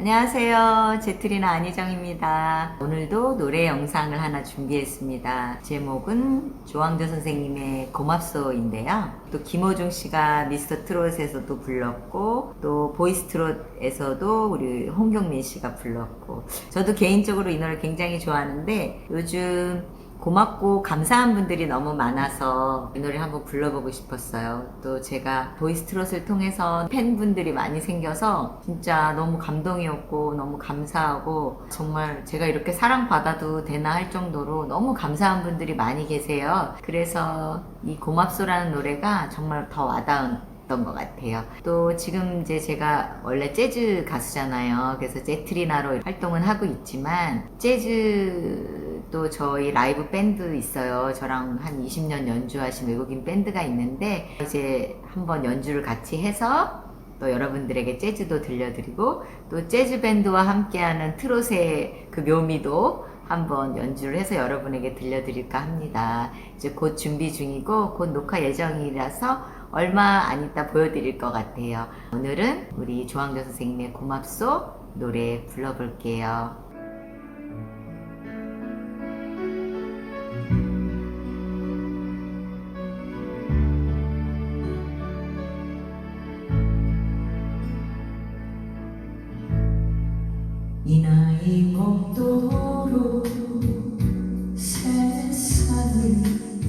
안녕하세요. 제트리나 안희정입니다. 오늘도 노래 영상을 하나 준비했습니다. 제목은 조항조 선생님의 고맙소인데요. 또 김호중 씨가 미스터 트롯에서도 불렀고, 또 보이스 트롯에서도 우리 홍경민 씨가 불렀고, 저도 개인적으로 이 노래 굉장히 좋아하는데, 요즘 고맙고 감사한 분들이 너무 많아서 이 노래 한번 불러보고 싶었어요. 또 제가 보이스트롯을 통해서 팬분들이 많이 생겨서 진짜 너무 감동이었고 너무 감사하고 정말 제가 이렇게 사랑받아도 되나 할 정도로 너무 감사한 분들이 많이 계세요. 그래서 이 고맙소라는 노래가 정말 더 와닿은 것 같아요. 또 지금 이제 제가 원래 재즈 가수잖아요. 그래서 제트리나로 활동은 하고 있지만 재즈 또 저희 라이브 밴드 있어요. 저랑 한 20년 연주하신 외국인 밴드가 있는데 이제 한번 연주를 같이 해서 또 여러분들에게 재즈도 들려드리고 또 재즈 밴드와 함께하는 트롯의 그 묘미도 한번 연주를 해서 여러분에게 들려드릴까 합니다. 이제 곧 준비 중이고 곧 녹화 예정이라서 얼마 안 있다 보여드릴 것 같아요. 오늘은 우리 조항조 선생님의 고맙소 노래 불러볼게요. 이 나이 먹도록 세상을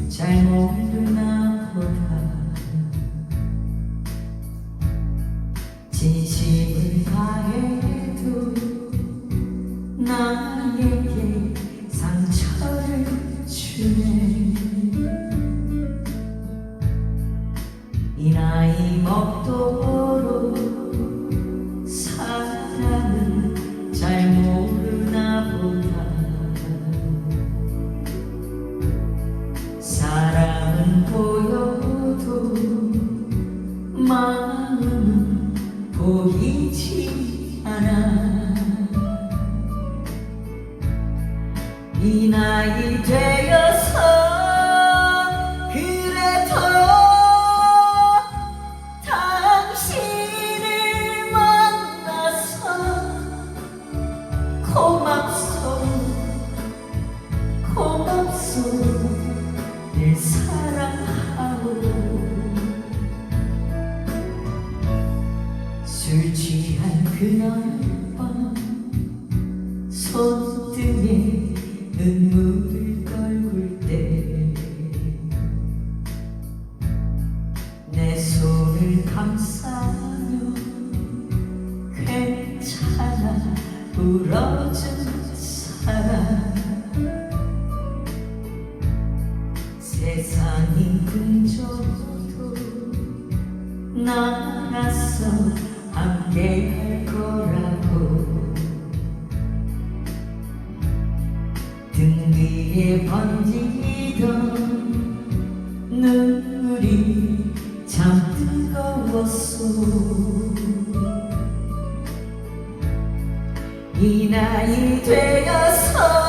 잘 모르나 보다. 진심을 다해도 나에게 상처를 주네 마음은 보이지 않아. 이 나이 되 그날 밤 손등에 눈물을 떨굴 때 내 손을 감싸며 괜찮아 울어준 사람. 세상이 근처도 나라서 함께 할 거라고. 등 뒤에 번지던 눈물이 참 뜨거웠어 이 나이 되어서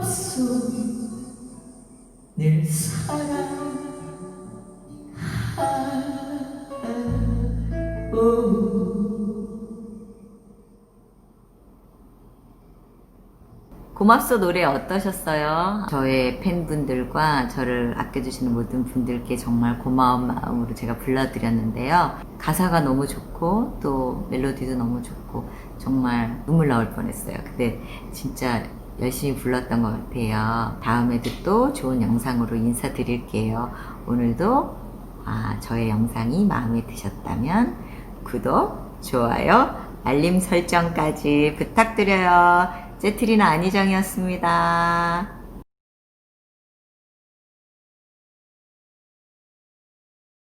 고맙소 늘 사랑하오 고맙소 노래 어떠셨어요? 저의 팬분들과 저를 아껴주시는 모든 분들께 정말 고마운 마음으로 제가 불러드렸는데요. 가사가 너무 좋고 또 멜로디도 너무 좋고 정말 눈물 나올 뻔했어요. 근데 진짜 열심히 불렀던 것 같아요. 다음에도 또 좋은 영상으로 인사드릴게요. 오늘도 아, 저의 영상이 마음에 드셨다면 구독, 좋아요, 알림 설정까지 부탁드려요. 제트리나 안희정이었습니다.